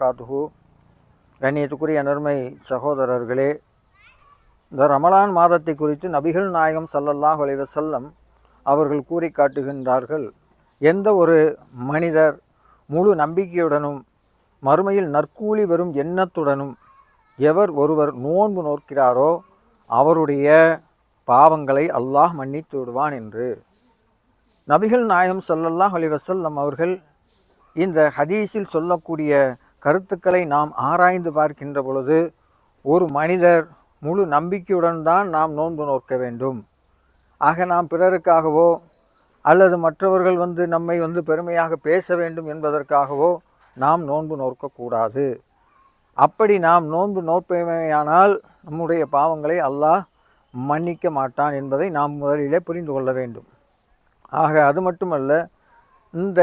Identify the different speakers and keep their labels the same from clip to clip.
Speaker 1: வரகாத்துஹு கண்ணியத்துக்குரிய நன்மை சகோதரர்களே இந்த ரமலான் மாதத்தை குறித்து நபிகள் நாயகம் சல்லல்லாஹ் அலைஹி செல்லம் அவர்கள் கூறி காட்டுகின்றார்கள். எந்த ஒரு மனிதர் முழு நம்பிக்கையுடனும் மறுமையில் நற்கூலி வரும் எண்ணத்துடனும் எவர் ஒருவர் நோன்பு நோக்கிறாரோ அவருடைய பாவங்களை அல்லாஹ் மன்னித்து விடுவான் என்று. நபிகள் நாயகம் ஸல்லல்லாஹு அலைஹி செல்லம் அவர்கள் இந்த ஹதீஸில் சொல்லக்கூடிய கருத்துக்களை நாம் ஆராய்ந்து பார்க்கின்ற பொழுது ஒரு மனிதர் முழு நம்பிக்கையுடன் தான் நாம் நோன்பு நோக்க வேண்டும். ஆக நாம் பிறருக்காகவோ அல்லது மற்றவர்கள் வந்து நம்மை வந்து பெருமையாக பேச வேண்டும் என்பதற்காகவோ நாம் நோன்பு நோக்கக்கூடாது. அப்படி நாம் நோன்பு நோற்பமையானால் நம்முடைய பாவங்களை அல்லாஹ் மன்னிக்க மாட்டான் என்பதை நாம் முதலிலே புரிந்து கொள்ள வேண்டும். ஆக அது மட்டுமல்ல இந்த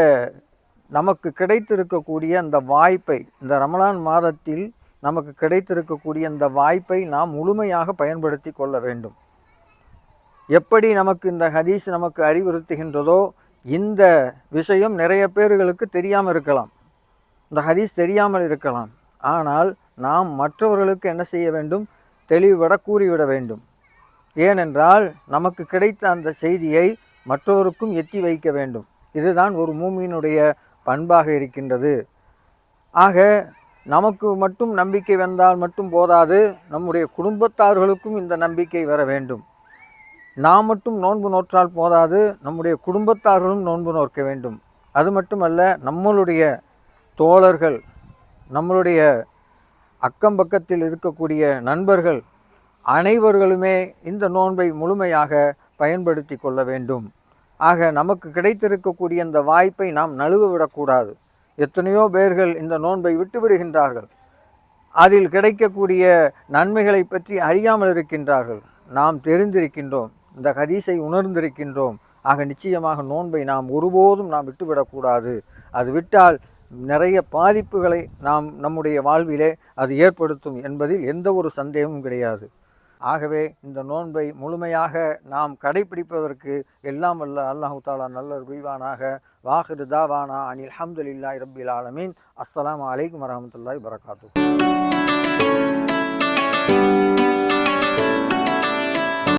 Speaker 1: நமக்கு கிடைத்திருக்கக்கூடிய அந்த வாய்ப்பை இந்த ரமலான் மாதத்தில் நமக்கு கிடைத்திருக்கக்கூடிய அந்த வாய்ப்பை நாம் முழுமையாக பயன்படுத்தி கொள்ள வேண்டும். எப்படி நமக்கு இந்த ஹதீஸ் நமக்கு அறிவுறுத்துகின்றதோ இந்த விஷயம் நிறைய பேர்களுக்கு தெரியாமல் இருக்கலாம். இந்த ஹதீஸ் தெரியாமல் இருக்கலாம். ஆனால் நாம் மற்றவர்களுக்கு என்ன செய்ய வேண்டும்? தெளிவுபட கூறிவிட வேண்டும். ஏனென்றால் நமக்கு கிடைத்த அந்த செய்தியை மற்றவருக்கும் எத்தி வைக்க வேண்டும். இதுதான் ஒரு மூமியினுடைய பண்பாக இருக்கின்றது. ஆக நமக்கு மட்டும் நம்பிக்கை வந்தால் மட்டும் போதாது நம்முடைய குடும்பத்தார்களுக்கும் இந்த நம்பிக்கை வர வேண்டும். நாம் மட்டும் நோன்பு நோற்றால் போதாது நம்முடைய குடும்பத்தார்களும் நோன்பு நோக்க வேண்டும். அது மட்டுமல்ல நம்மளுடைய தோழர்கள் நம்மளுடைய அக்கம் பக்கத்தில் இருக்கக்கூடிய நண்பர்கள் அனைவர்களுமே இந்த நோன்பை முழுமையாக பயன்படுத்தி கொள்ள வேண்டும். ஆக நமக்கு கிடைத்திருக்கக்கூடிய இந்த வாய்ப்பை நாம் நழுவ விடக்கூடாது. எத்தனையோ பேர்கள் இந்த நோன்பை விட்டு விடுகின்றார்கள். அதில் கிடைக்கக்கூடிய நன்மைகளை பற்றி அறியாமல் இருக்கின்றார்கள். நாம் தெரிந்திருக்கின்றோம் இந்த ஹதீஸை உணர்ந்திருக்கின்றோம். ஆக நிச்சயமாக நோன்பை நாம் ஒருபோதும் நாம் விட்டுவிடக்கூடாது அது விட்டால் நிறைய பாதிப்புகளை நாம் நம்முடைய வாழ்விலே அது ஏற்படுத்தும் என்பதில் எந்த ஒரு சந்தேகமும் கிடையாது. ஆகவே இந்த நோன்பை முழுமையாக நாம் கடைபிடிப்பதற்கு எல்லாம் வல்ல அல்லாஹு தாலா நல்ல புரிவானாக. வாஹிரு தாவானா அனில் அஹமதுல்லாஹி ரபில் ஆலமீன். அஸ்லாம் அலைக்கும் வரமத்துல்லாய் வரகாத்து